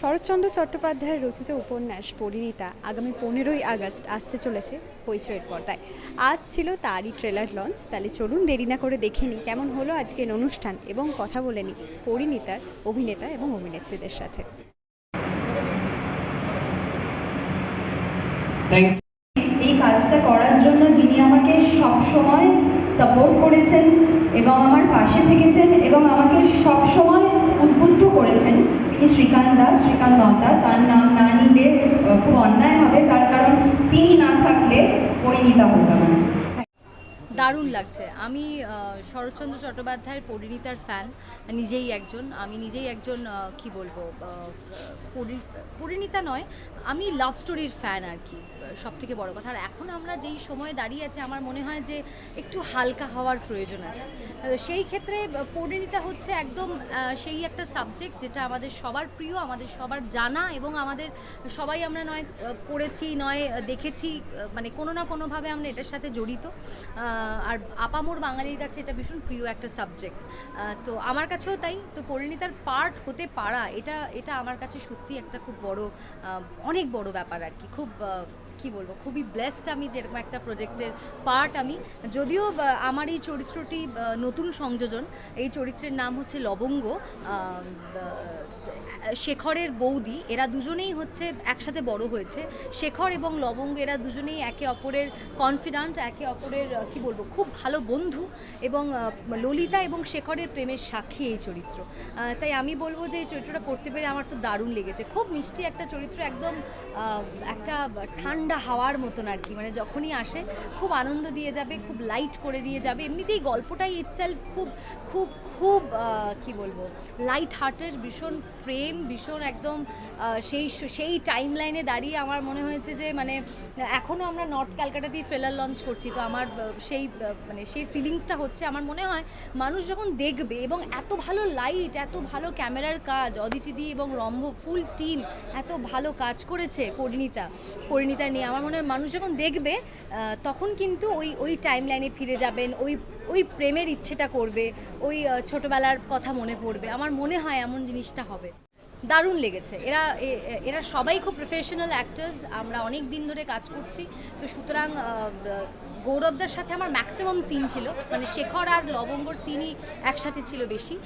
শরৎচন্দ্র চট্টোপাধ্যায়ের রচিত উপন্যাস পরিণীতা আগামী পনেরোই আগস্ট আসতে চলেছে হইচইয়ের পর্দায়। আজ ছিল তারই ট্রেলার লঞ্চ তাহলে চলুন দেরি না করে দেখে নিই কেমন হলো আজকের অনুষ্ঠান এবং কথা বলে নিই পরিণীতার অভিনেতা এবং অভিনেত্রীদের সাথে। এই কাজটা করার জন্য যিনি আমাকে সব সময় সাপোর্ট করেছেন এবং আমার পাশে থেকেছেন এবং আমাকে সব সময় তিনি শ্রীকান্ত দাস শ্রীকান্ত নতা তার নাম না নিলে খুব অন্যায় হবে, তার কারণ তিনি না থাকলে পরিণীতা হতাম না। দারুণ লাগছে। আমি শরৎচন্দ্র চট্টোপাধ্যায়ের পরিণীতার ফ্যান নিজেই একজন, আমি নিজেই একজন কি বলব পরিণীতা নয় আমি লাভ স্টোরির ফ্যান আর কি সব থেকে বড় কথা। আর এখন আমরা যেই সময়ে দাঁড়িয়ে আছি, আমার মনে হয় যে একটু হালকা হওয়ার প্রয়োজন আছে। সেই ক্ষেত্রে পরিণীতা হচ্ছে একদম সেই একটা সাবজেক্ট যেটা আমাদের সবার প্রিয়, আমাদের সবার জানা এবং আমাদের সবাই আমরা নয় পড়েছি, নয় দেখেছি মানে কোনো না কোনোভাবে আমরা এটার সাথে জড়িত। আর আপামোর বাঙালির কাছে এটা ভীষণ প্রিয় একটা সাবজেক্ট তো আমার কাছেও তাই। তো পরিণীতার পার্ট হতে পারা, এটা এটা আমার কাছে সত্যি একটা খুব বড় অনেক বড় ব্যাপার আর কি। খুব কি বলব, খুবই ব্লেসড আমি যেরকম একটা প্রজেক্টের পার্ট আমি। যদিও আমার এই চরিত্রটি নতুন সংযোজন, এই চরিত্রের নাম হচ্ছে লবঙ্গ। শেখরের বৌদি, এরা দুজনেই হচ্ছে একসাথে বড় হয়েছে। শেখর এবং লবঙ্গ, এরা দুজনেই একে অপরের কনফিডেন্ট একে অপরের কি বলব, খুব ভালো বন্ধু এবং ললিতা এবং শেখরের প্রেমের সাক্ষী এই চরিত্র। তাই আমি বলব যে এই চরিত্রটা করতে পেরে আমার তো দারুণ লেগেছে। খুব মিষ্টি একটা চরিত্র, একদম একটা ঠান্ডা হাওয়ার মতন আর কি। মানে যখনই আসে, খুব আনন্দ দিয়ে যাবে, খুব লাইট করে দিয়ে যাবে। এমনিতেই গল্পটাই ইটসেলফ খুব খুব খুব কি বলব লাইট হার্টের ভীষণ প্রেম ভীষণ একদম সেই সেই টাইম লাইনে দাঁড়িয়ে আমার মনে হয়েছে যে মানে এখনও আমরা নর্থ ক্যালকাটাতেই ট্রেলার লঞ্চ করছি। তো আমার সেই মানে সেই ফিলিংসটা হচ্ছে, আমার মনে হয় মানুষ যখন দেখবে এবং এত ভালো লাইট এত ভালো ক্যামেরার কাজ অদিতিদি এবং রম্ভ ফুল টিম এত ভালো কাজ করেছে পরিণীতা পরিণীতা নিয়ে, আমার মনে হয় মানুষ যখন দেখবে তখন কিন্তু ওই ওই টাইম লাইনে ফিরে যাবেন, ওই ওই প্রেমের ইচ্ছেটা করবে, ওই ছোটবেলার কথা মনে পড়বে। আমার মনে হয় এমন জিনিসটা হবে। দারুণ লেগেছে। এরা এরা সবাই খুব প্রফেশনাল অ্যাক্টার্স আমরা অনেক দিন ধরে কাজ করছি। তো সুতরাং গৌরবদার সাথে আমার ম্যাক্সিমাম সিন ছিল। মানে শেখর আর লবঙ্গর সিনই একসাথে ছিল বেশি।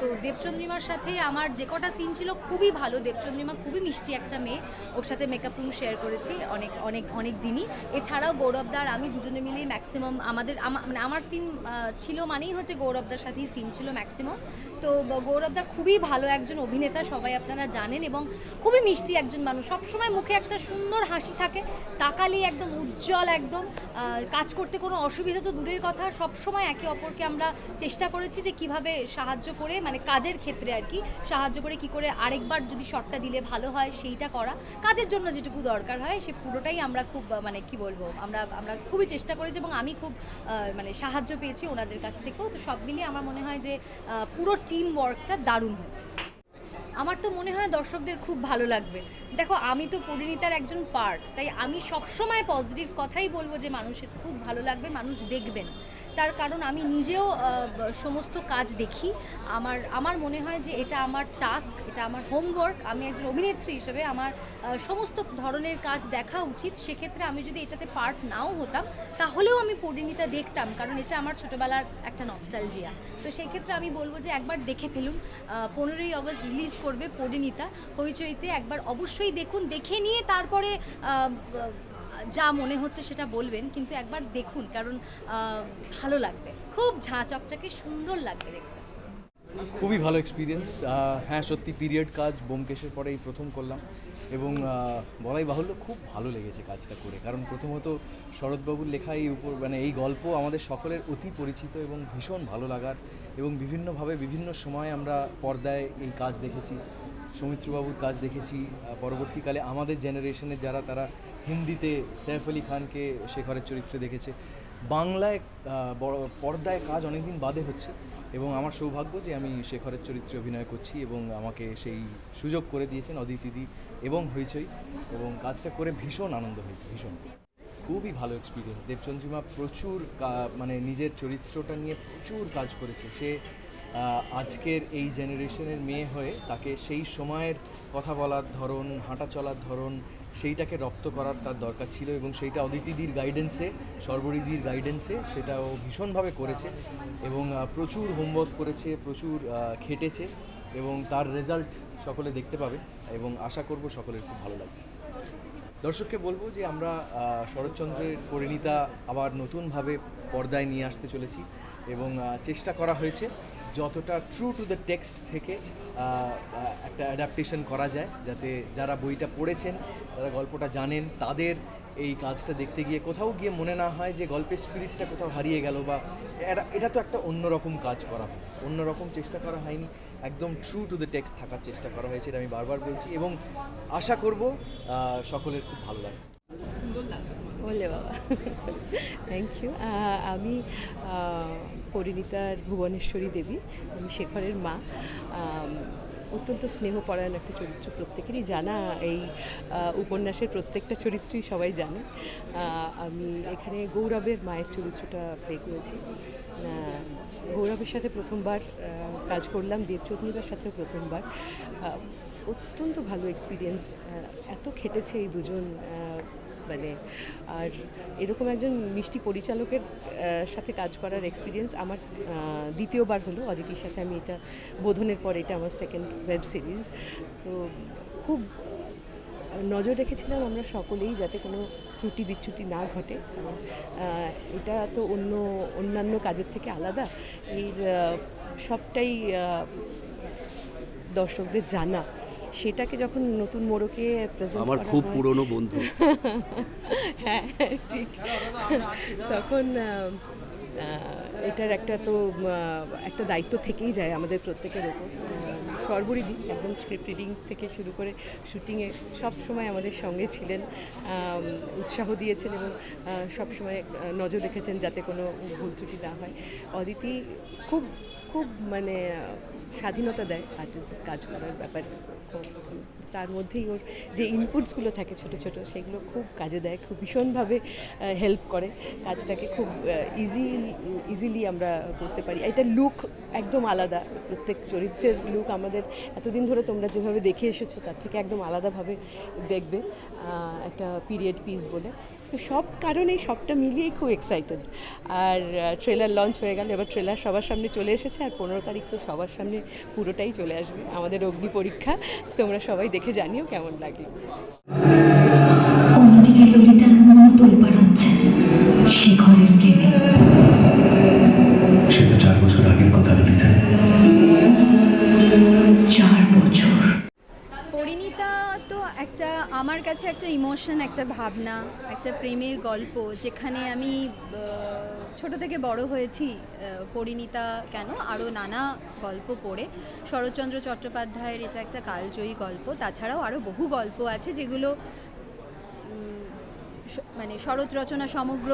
তো দেবচন্দ্রিমার সাথে আমার যে কটা সিন ছিল খুবই ভালো। দেবচন্দ্রিমা খুবই মিষ্টি একটা মেয়ে। ওর সাথে মেকআপ রুম শেয়ার করেছি অনেক অনেক অনেক দিনই। এছাড়াও গৌরবদার আমি দুজনে মিলেই ম্যাক্সিমাম আমাদের, আমা- মানে আমার সিন ছিল মানেই হচ্ছে গৌরবদার সাথেই সিন ছিল ম্যাক্সিমাম তো গৌরবদা খুবই ভালো একজন অভিনেতা, সবাই আপনারা জানেন এবং খুবই মিষ্টি একজন মানুষ। সবসময় মুখে একটা সুন্দর হাসি থাকে। তাকালি একদম উজ্জ্বল একদম। কাজ করতে কোনো অসুবিধা তো দূরের কথা। সবসময় একে অপরকে আমরা চেষ্টা করেছি যে কীভাবে সাহায্য করে মানে কাজের ক্ষেত্রে আর কি, সাহায্য করে কি করে আরেকবার যদি শটটা দিলে ভালো হয় সেইটা করা। কাজের জন্য যেটুকু দরকার হয়, সে পুরোটাই আমরা খুব মানে কি বলব, আমরা আমরা খুবই চেষ্টা করেছি এবং আমি খুব মানে সাহায্য পেয়েছি ওনাদের কাছ থেকেও। তো সব মিলিয়ে আমার মনে হয় যে পুরো টিম ওয়ার্কটা দারুণ হয়েছে। আমার তো মনে হয় দর্শকদের খুব ভালো লাগবে। দেখো, আমি তো পরিণীতার একজন পার্ট তাই আমি সবসময় পজিটিভ কথাই বলব যে মানুষের খুব ভালো লাগবে, মানুষ দেখবেন। তার কারণ আমি নিজেও সমস্ত কাজ দেখি। আমার আমার মনে হয় যে এটা আমার টাস্ক এটা আমার হোমওয়ার্ক আমি একজন অভিনেত্রী হিসেবে আমার সমস্ত ধরনের কাজ দেখা উচিত। সেক্ষেত্রে আমি যদি এটাতে পার্ট নাও হতাম, তাহলেও আমি পরিণীতা দেখতাম, কারণ এটা আমার ছোটোবেলার একটা নস্টালজিয়া তো সেই ক্ষেত্রে আমি বলব যে একবার দেখে ফেলুন। পনেরোই আগস্ট রিলিজ করবে পরিণীতা। হইচইতে একবার অবশ্যই দেখুন, দেখে নিয়ে তারপরে যা মনে হচ্ছে সেটা বলবেন, কিন্তু একবার দেখুন, কারণ ভালো লাগবে। খুব ঝাঁ সুন্দর লাগবে দেখতে। খুবই ভালো এক্সপিরিয়েন্স হ্যাঁ সত্যি পিরিয়ড কাজ বোমকেশের পরে এই প্রথম করলাম, এবং বলাই বাহুল্য খুব ভালো লেগেছে কাজটা করে। কারণ প্রথমত শরৎবাবুর লেখা এই উপর মানে এই গল্প আমাদের সকলের অতি পরিচিত এবং ভীষণ ভালো লাগার, এবং বিভিন্নভাবে বিভিন্ন সময় আমরা পর্দায় এই কাজ দেখেছি। সৌমিত্রবাবুর কাজ দেখেছি। পরবর্তীকালে আমাদের জেনারেশনের যারা, তারা হিন্দিতে সৈফ আলী খানকে শেখরের চরিত্রে দেখেছে। বাংলায় বড়, পর্দায় কাজ অনেকদিন বাদে হচ্ছে এবং আমার সৌভাগ্য যে আমি শেখরের চরিত্রে অভিনয় করছি এবং আমাকে সেই সুযোগ করে দিয়েছেন অদিতিদি এবং হইচই এবং কাজটা করে ভীষণ আনন্দ হয়েছে, ভীষণ। খুবই ভালো এক্সপিরিয়েন্স দেবচন্দ্রিমা প্রচুর মানে নিজের চরিত্রটা নিয়ে প্রচুর কাজ করেছে। সে আজকের এই জেনারেশনের মেয়ে হয়ে তাকে সেই সময়ের কথা বলার ধরন, হাঁটা চলার ধরন সেইটাকে রপ্ত করার তার দরকার ছিল এবং সেইটা অদিতিদির গাইডেন্সে সর্বরিদির গাইডেন্সে সেটা ও ভীষণভাবে করেছে এবং প্রচুর হোমওয়ার্ক করেছে, প্রচুর খেটেছে এবং তার রেজাল্ট সকলে দেখতে পাবে এবং আশা করব সকলের খুব ভালো লাগবে। দর্শককে বলব যে আমরা শরৎচন্দ্রের পরিণীতা আবার নতুনভাবে পর্দায় নিয়ে আসতে চলেছি এবং চেষ্টা করা হয়েছে। যতটা ট্রু টু দ্য টেক্সট থেকে একটা অ্যাডাপ্টেশন করা যায় যাতে যারা বইটা পড়েছেন যারা গল্পটা জানেন তাদের এই কাজটা দেখতে গিয়ে কোথাও গিয়ে মনে না হয় যে গল্পের স্পিরিটটা কোথাও হারিয়ে গেল বা এটা এটা তো একটা অন্যরকম কাজ করা হয় অন্যরকম চেষ্টা করা হয়নি। একদম ট্রু টু দ্য টেক্সট থাকার চেষ্টা করা হয়েছে এটা আমি বারবার বলছি এবং আশা করব সকলের খুব ভালো লাগে বলে বাবা। থ্যাংক ইউ আমি পরিণীতার ভুবনেশ্বরী দেবী আমি শেখরের মা। অত্যন্ত স্নেহপরায়ণ একটা চরিত্র প্রত্যেকেরই জানা। এই উপন্যাসের প্রত্যেকটা চরিত্রই সবাই জানে। আমি এখানে গৌরবের মায়ের চরিত্রটা প্লে করেছি। গৌরবের সাথে প্রথমবার কাজ করলাম। দেবচৌধুরীদের সাথেও প্রথমবার। অত্যন্ত ভালো এক্সপিরিয়েন্স এত খেটেছে এই দুজন মানে আর এরকম একজন মিষ্টি পরিচালকের সাথে কাজ করার এক্সপিরিয়েন্স আমার দ্বিতীয়বার হলো। অদিতির সাথে আমি এটা, বোধনের পর এটা আমার সেকেন্ড ওয়েব সিরিজ তো খুব নজর রেখেছিলাম আমরা সকলেই যাতে কোনো ত্রুটি বিচ্যুতি না ঘটে। এটা তো অন্য, অন্যান্য কাজের থেকে আলাদা। এর সবটাই দর্শকদের জানা। সেটাকে যখন নতুন মোড়কে প্রেজেন্ট আমার খুব পুরনো বন্ধু। হ্যাঁ ঠিক। তখন এটার একটা তো একটা দায়িত্ব থেকেই যায় আমাদের প্রত্যেকের ওপর। সর্বরিদি একদম স্ক্রিপ্ট রিডিং থেকে শুরু করে শুটিংয়ে সব সময় আমাদের সঙ্গে ছিলেন উৎসাহ দিয়েছেন এবং সব সময় নজর রেখেছেন যাতে কোনো ভুল ত্রুটি না হয়। অদিতি খুব খুব মানে স্বাধীনতা দেয় আর্টিস্টদের কাজ করার ব্যাপারে। খুব- তার মধ্যেই ওর যে ইনপুটসগুলো থাকে ছোট ছোট, সেগুলো খুব কাজে দেয়, খুব ভীষণভাবে হেল্প করে। কাজটাকে খুব ইজি ইজিলি আমরা করতে পারি। এটা লুক একদম আলাদা। প্রত্যেক চরিত্রের লুক আমাদের, এতদিন ধরে তোমরা যেভাবে দেখে এসেছ, তার থেকে একদম আলাদাভাবে দেখবে একটা পিরিয়ড পিস বলে। তো সব কারণেই সবটা মিলিয়েই খুব এক্সাইটেড আর ট্রেলার লঞ্চ হয়ে গেল, এবার ট্রেলার সবার সামনে চলে এসেছে, আর পনেরো তারিখ তো সবার সামনে পুরোটাই চলে আসবে। আমাদের অগ্নি পরীক্ষা, তোমরা সবাই দেখে জানিও কেমন লাগে। অন্যদিকে ললিতার মনও পাড়াচ্ছে শিখরের শেখরের প্রেমে। ইমোশন একটা ভাবনা, একটা প্রেমের গল্প, যেখানে আমি ছোট থেকে বড় হয়েছি পরিণীতা কেন, আরও নানা গল্প পড়ে। শরৎচন্দ্র চট্টোপাধ্যায়ের এটা একটা কালজয়ী গল্প, তাছাড়াও আরও বহু গল্প আছে যেগুলো মানে শরৎ রচনা সমগ্র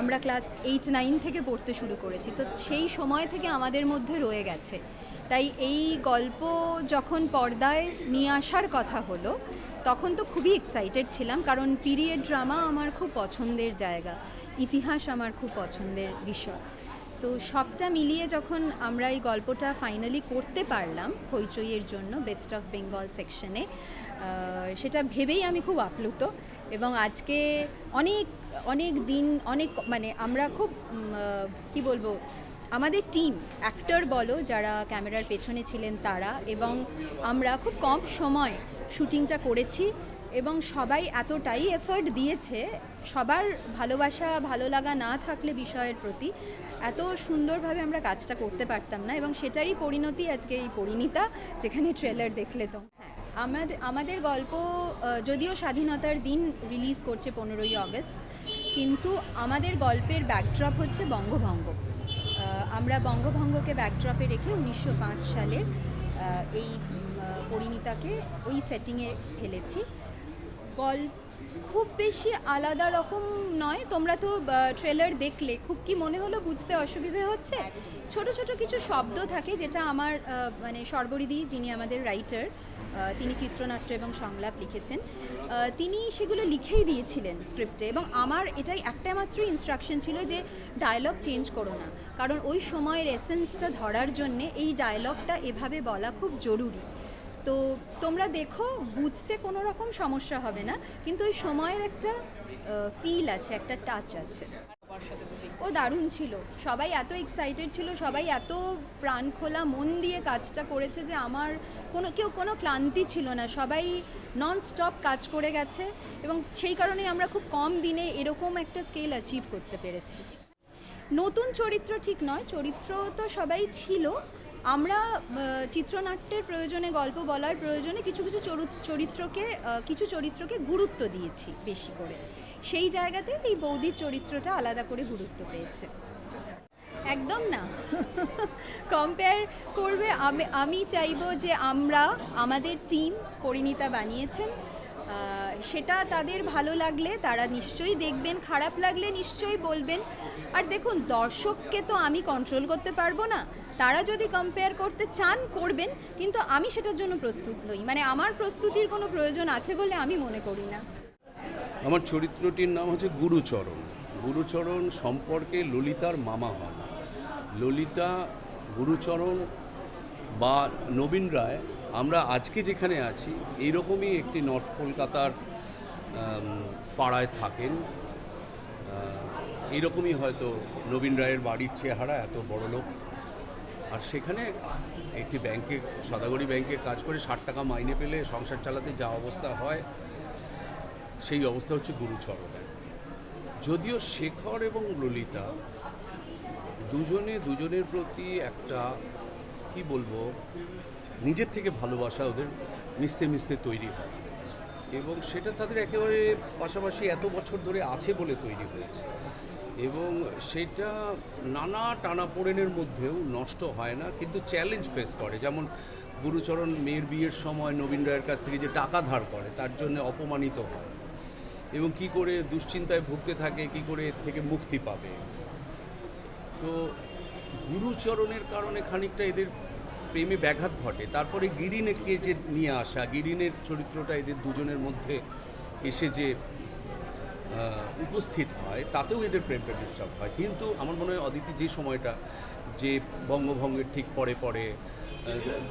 আমরা ক্লাস এইট, নাইন থেকে পড়তে শুরু করেছি। তো সেই সময় থেকে আমাদের মধ্যে রয়ে গেছে। তাই এই গল্প যখন পর্দায় নিয়ে আসার কথা হলো তখন তো খুবই এক্সাইটেড ছিলাম, কারণ পিরিয়ড ড্রামা আমার খুব পছন্দের জায়গা, ইতিহাস আমার খুব পছন্দের বিষয়। তো সবটা মিলিয়ে যখন আমরা এই গল্পটা ফাইনালি করতে পারলাম হইচইয়ের জন্য বেস্ট অফ বেঙ্গল সেকশনে সেটা ভেবেই আমি খুব আপ্লুত এবং আজকে অনেক অনেক দিন, অনেক মানে আমরা খুব কি বলব, আমাদের টিম অ্যাক্টর বলো, যারা ক্যামেরার পেছনে ছিলেন তারা এবং আমরা খুব কম সময় শুটিংটা করেছি এবং সবাই এতটাই এফর্ট দিয়েছে, সবার ভালোবাসা ভালো লাগা না থাকলে বিষয়ের প্রতি এত সুন্দরভাবে আমরা কাজটা করতে পারতাম না এবং সেটারই পরিণতি আজকে এই পরিণীতা, যেখানে ট্রেলার দেখলে তো। হ্যাঁ আমাদের আমাদের গল্প যদিও স্বাধীনতার দিন রিলিজ করছে পনেরোই আগস্ট, কিন্তু আমাদের গল্পের ব্যাকড্রপ হচ্ছে বঙ্গভঙ্গ। আমরা বঙ্গভঙ্গকে ব্যাকড্রপে রেখে উনিশশো পাঁচ সালের এই পরিণীতাকে ওই সেটিংয়ে ফেলেছি। গল্প খুব বেশি আলাদা রকম নয়। তোমরা তো ট্রেলার দেখলে। খুব কি মনে হলো বুঝতে অসুবিধে হচ্ছে? ছোট ছোট কিছু শব্দ থাকে যেটা আমার মানে সর্বরিদি, যিনি আমাদের রাইটার তিনি চিত্রনাট্য এবং সংলাপ লিখেছেন তিনি সেগুলো লিখেই দিয়েছিলেন স্ক্রিপ্টে এবং আমার এটাই একটা মাত্র ইনস্ট্রাকশন ছিল যে ডায়লগ চেঞ্জ করো না। কারণ ওই সময়ের এসেন্সটা ধরার জন্যে এই ডায়লগটা এভাবে বলা খুব জরুরি। তো তোমরা দেখো, বুঝতে কোনো রকম সমস্যা হবে না, কিন্তু ওই সময়ের একটা ফিল আছে, একটা টাচ আছে। ও দারুণ ছিল। সবাই এত এক্সাইটেড ছিল, সবাই এত প্রাণ খোলা, মন দিয়ে কাজটা করেছে যে আমার কোনো, কেউ কোনো ক্লান্তি ছিল না। সবাই নন স্টপ কাজ করে গেছে এবং সেই কারণে আমরা খুব কম দিনে এরকম একটা স্কেল অ্যাচিভ করতে পেরেছি। নতুন চরিত্র ঠিক নয়, চরিত্র তো সবাই ছিল আমরা চিত্রনাট্যের প্রয়োজনে গল্প বলার প্রয়োজনে কিছু কিছু চরু- চরিত্রকে কিছু চরিত্রকে গুরুত্ব দিয়েছি বেশি করে। সেই জায়গাতে এই বৌদির চরিত্রটা আলাদা করে গুরুত্ব পেয়েছে। একদম না। কম্পেয়ার করবে আমি আমি চাইব যে আমরা আমাদের টিম পরিণীতা বানিয়েছেন। সেটা তাদের ভালো লাগলে তারা নিশ্চয়ই দেখবেন খারাপ লাগলে নিশ্চয়ই বলবেন। আর দেখুন দর্শককে তো আমি কন্ট্রোল করতে পারব না। তারা যদি কম্পেয়ার করতে চান, করবেন, কিন্তু আমি সেটার জন্য প্রস্তুত নই। মানে আমার প্রস্তুতির কোনো প্রয়োজন আছে বলে আমি মনে করি না। আমার চরিত্রটির নাম হচ্ছে গুরুচরণ। গুরুচরণ সম্পর্কে ললিতার মামা হন। ললিতা, গুরুচরণ বা নবীন রায়, আমরা আজকে যেখানে আছি, এইরকমই একটি নর্থ কলকাতার পাড়ায় থাকেন। এইরকমই হয়তো নবীন রায়ের বাড়ির চেহারা, এত বড় লোক আর সেখানে একটি ব্যাংকে, সদাগরি ব্যাংকে কাজ করে, ষাট টাকা মাইনে পেলে সংসার চালাতে যা অবস্থা হয়, সেই অবস্থা হচ্ছে গুরুচরণে যদিও শেখর এবং ললিতা দুজনে দুজনের প্রতি একটা, কি বলব, নিজের থেকে ভালোবাসা ওদের মিশতে মিশতে তৈরি হয়। এবং সেটা তাদের একেবারে পাশাপাশি এত বছর ধরে আছে বলে তৈরি হয়েছে। এবং সেটা নানা টানাপোড়েনের মধ্যেও নষ্ট হয় না, কিন্তু চ্যালেঞ্জ ফেস করে। যেমন গুরুচরণ মেয়ের বিয়ের সময় নবীন রায়ের কাছ থেকে যে টাকা ধার করে, তার জন্য অপমানিত হয়। এবং কি করে দুশ্চিন্তায় ভুগতে থাকে, কি করে এর থেকে মুক্তি পাবে? তো গুরুচরণের কারণে খানিকটা এদের প্রেমে ব্যাঘাত ঘটে। তারপরে গিরিনেরকে যে নিয়ে আসা, গিরিনের চরিত্রটা এদের দুজনের মধ্যে এসে যে উপস্থিত হয়, তাতেও এদের প্রেমটা ডিস্টার্ব হয়। কিন্তু আমার মনে হয় অদিতি যে সময়টা, যে বঙ্গভঙ্গের ঠিক পরে পরে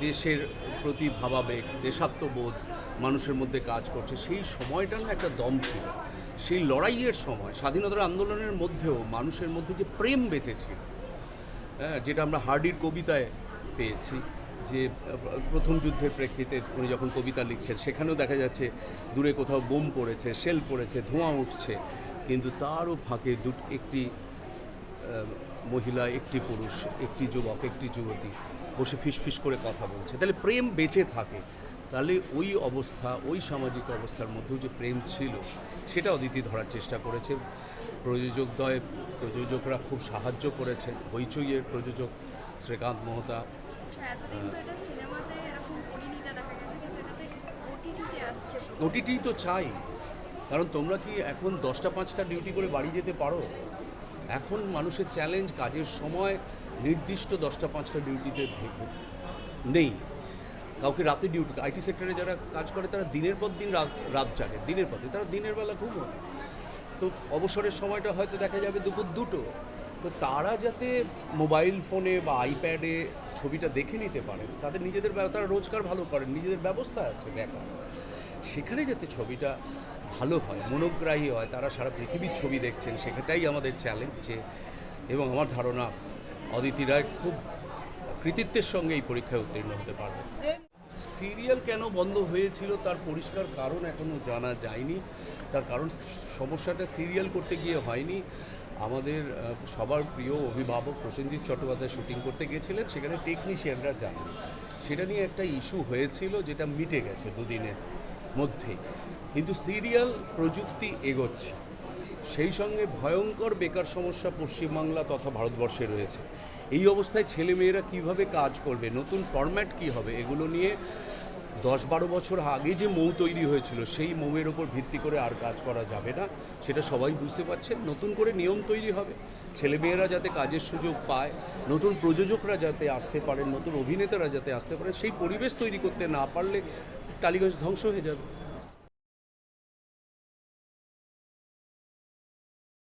দেশের প্রতি ভাবাবেগ, দেশাত্মবোধ, মানুষের মধ্যে কাজ করছে, সেই সময়টা না একটা দম ছিল। সেই লড়াইয়ের সময়, স্বাধীনতার আন্দোলনের মধ্যেও মানুষের মধ্যে যে প্রেম বেঁচেছিল হ্যাঁ যেটা আমরা হার্ডির কবিতায় পেয়েছি যে প্রথম যুদ্ধের প্রেক্ষিতে উনি যখন কবিতা লিখছেন, সেখানেও দেখা যাচ্ছে দূরে কোথাও বোম পড়েছে, শেল পড়েছে, ধোঁয়া উঠছে। কিন্তু তারও ফাঁকে দু একটি মহিলা, একটি পুরুষ, একটি যুবক, একটি যুবতী বসে ফিসফিস করে কথা বলছে। তাহলে প্রেম বেঁচে থাকে। তাহলে ওই অবস্থা, ওই সামাজিক অবস্থার মধ্যেও যে প্রেম ছিল, সেটা অদিতি ধরার চেষ্টা করেছে। প্রযোজকদ্বয় প্রযোজকরা খুব সাহায্য করেছে হইচইয়ের প্রযোজক শ্রীকান্ত মোহতা ওটিটি তো চাই, কারণ তোমরা কি এখন দশটা পাঁচটা ডিউটি করে বাড়ি যেতে পারো? এখন মানুষের চ্যালেঞ্জ কাজের সময় নির্দিষ্ট দশটা পাঁচটা ডিউটিতে নেই। কাউকে রাতে ডিউটি আইটি সেক্টরে যারা কাজ করে, তারা দিনের পর দিন রাত রাত জাগে, দিনের পর দিন, তারা দিনের বেলা ঘুমোয় তো অবসরের সময়টা হয়তো দেখা যাবে দুপুর দুটো। তো তারা যাতে মোবাইল ফোনে বা আইপ্যাডে ছবিটা দেখে নিতে পারেন, তাদের নিজেদের তারা রোজগার ভালো করেন, নিজেদের ব্যবস্থা আছে দেখার সেখানে যাতে ছবিটা ভালো হয়, মনোগ্রাহী হয়, তারা সারা পৃথিবীর ছবি দেখছেন, সেটাই আমাদের চ্যালেঞ্জ যে এবং আমার ধারণা, অদিতি রায় খুব কৃতিত্বের সঙ্গে এই পরীক্ষায় উত্তীর্ণ হতে পারবে। সিরিয়াল কেন বন্ধ হয়েছিল, তার পরিষ্কার কারণ এখনও জানা যায়নি। তার কারণ, সমস্যাটা সিরিয়াল করতে গিয়ে হয়নি। আমাদের সবার প্রিয় অভিভাবক প্রসেনজিৎ চট্টোপাধ্যায় শুটিং করতে গিয়েছিলেন, সেখানে টেকনিশিয়ানরা যাননি সেটা নিয়ে একটা ইস্যু হয়েছিল যেটা মিটে গেছে দুদিনের মধ্যেই। কিন্তু সিরিয়াল প্রযুক্তি এগোচ্ছে। সেই সঙ্গে ভয়ঙ্কর বেকার সমস্যা পশ্চিমবাংলা তথা ভারতবর্ষে রয়েছে। এই অবস্থায় ছেলেমেয়েরা কীভাবে কাজ করবে, নতুন ফরম্যাট কি হবে, এগুলো নিয়ে দশ বারো বছর আগে যে মৌ তৈরি হয়েছিল, সেই মৌয়ের ওপর ভিত্তি করে আর কাজ করা যাবে না। সেটা সবাই বুঝতে পারছেন, নতুন করে নিয়ম তৈরি হবে। ছেলেমেয়েরা যাতে কাজের সুযোগ পায়, নতুন প্রযোজকরা যাতে আসতে পারেন, নতুন অভিনেতারা যাতে আসতে পারেন, সেই পরিবেশ তৈরি করতে না পারলে টালিগঞ্জ ধ্বংস হয়ে যাবে।